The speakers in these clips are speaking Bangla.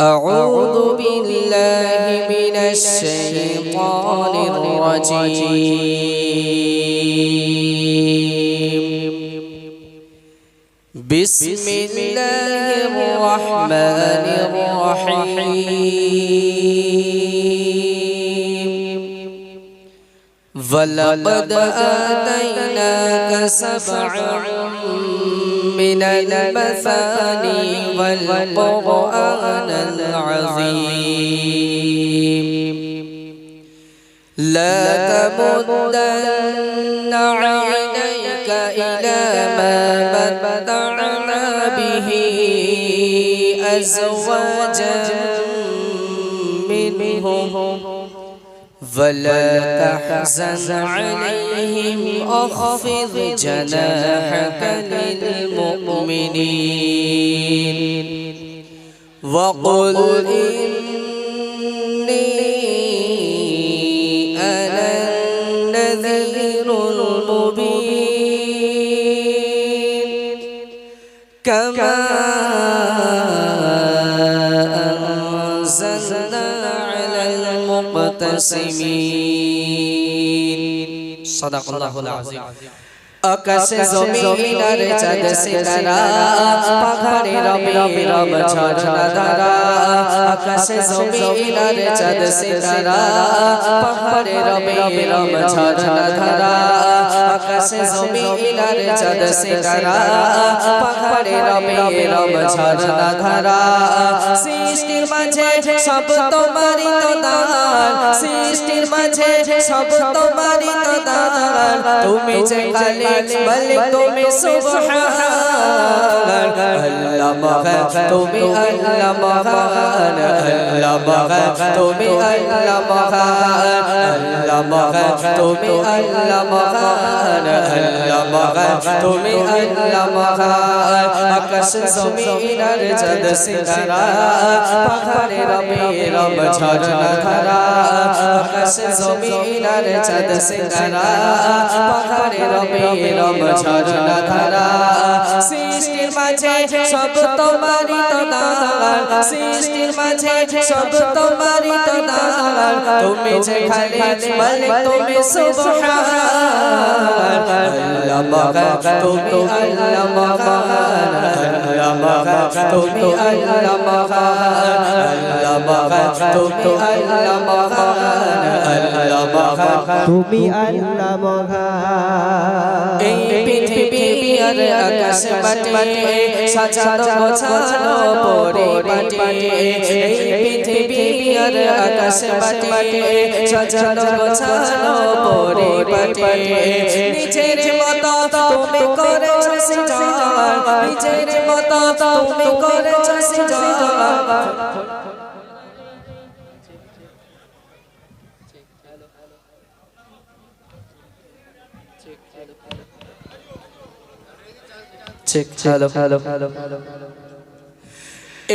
أعوذ بالله من الشيطان الرجيم. بسم الله الرحمن الرحيم. ولقد آتيناك سبعا من المثاني والقرآن العظيم. لا تمدن عينيك إلى ما متعنا به أزواجا منهم. ولا تحزن عليهم أخفض جناحك للمؤمنين. وقل إني أنا النذير المبين. كما মুসলিমিন। সাদাকাল্লাহুল আযীম। আকাশে জমিন আর চাঁদ সিতারা পাহাড়ে রবে রব ঝরনা ধারা আকাশে জমিন আর চাঁদ সিতারা পাহাড়ে রবে রব ঝরনা ধারা। আকাশে জমিন আর চাঁদ সিতারা পাখারে রবি রবি ঝরনা ধারা সৃষ্টির মাঝে সব তোমারই তো দান সৃষ্টির মাঝে সব তোমারই তো দান তুমি যে খালি বলে তুমি সুবহান আল্লাহ মহান তুমি আল্লাহ মহান আল্লাহ মহান তুমি আল্লাহ মহান আল্লাহ মহান তুমি আল্লাহ মহান আল্লাহ মহান তুমি আল্লাহ মহান আকাশ জমিন আর চাঁদ সিতারা পাহাড়ে রবে রব ঝরনা ধারা। আকাশ জমিন আর চাঁদ সিতারা পাহাড়ে রবে রব ঝরনা ধারা। সৃষ্টির মাঝে সব তোমারই তো দান সৃষ্টির মাঝে সব তোমারই তো দান তুমি যে খালি বলে তুমি সুবহান আল্লাহ তুমি আল্লাহ তুমি আল্লাহ তুমি আল্লাহ মহান এই পৃথিবী আর আকাশ বাটে সাজানো গোছানো পরিপাটি এই পৃথিবী আর আকাশ বাটে সাজানো গোছানো পরিপাটি নিজের মতো তুমি করেছ সৃজন নিজের মতো তুমি করেছ Srijan check hello hello hello.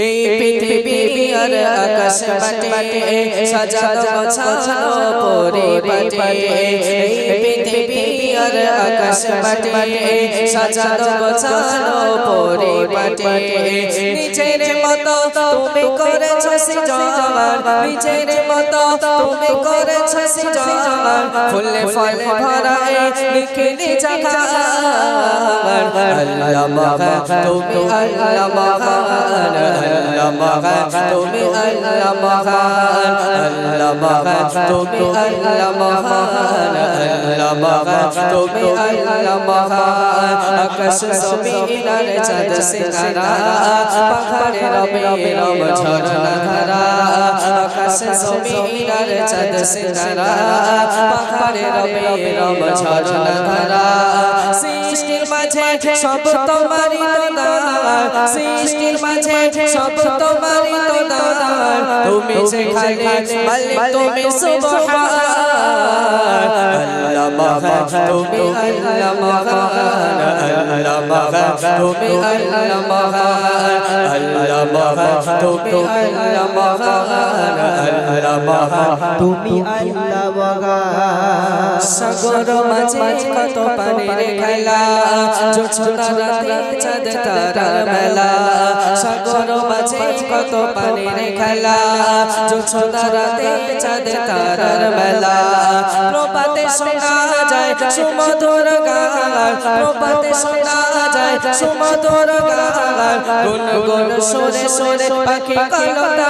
এই পৃথিবী আর আকাশ বাটে সাজানো গোছানো পরিপাটি। এই পৃথিবী আর আকাশ বাটে সাজানো গোছানো পরিপাটি। নিজের মতো তুমি করেছ সৃজন নিজের মতো তুমি করেছ সৃজন ফুলে ফলে ভরা লিখে জাগা আল্লাহ মহান, তুমি আল্লাহ মহান আল্লাহ মহান, তুমি আল্লাহ মহান আল্লাহ মহান, তুমি আল্লাহ মহান আল্লাহ মহান। তুমি আল্লাহ মহান আকাশ জমিন আর চাঁদ চাঁদ সিতারা পাহাড়ে রবে রব ঝরনা ধারা সৃষ্টির মাঝে সব তোমারই দান সৃষ্টির মাঝে সব তোমারই দান তুমি যেখানে মালিক, তুমি সুবহান। আল্লাহ মহান, তুমি আল্লাহ মহান। আল্লাহ মহান, তুমি আল্লাহ মহান। আল্লাহ মহান, তুমি আল্লাহ মহান। আল্লাহ মহান। তুমি আল্লাহ সাগর মাঝে কত পানির খেলা। জোছনা রাতে চাঁদ তারার মেলা। সাগর মাঝে কত পানির খেলা। জোছনা রাতে চাঁদ তারার মেলা। প্রপাতে শোনা যায় সুমধুর গান। প্রপাতে শোনা যায় সুমধুর গান। গুন গুন সুরে সুরে পাখি কলতা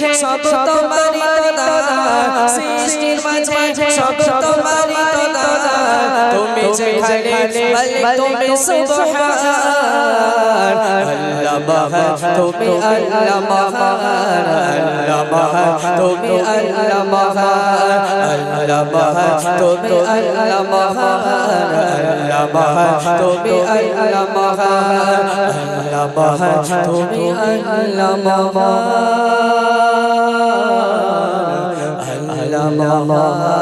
মাঝে সব তোমারই দাদা সৃষ্টির মাঝে সব তোমারই দাদা তুমি আল্লাহ মহান। আল্লাহ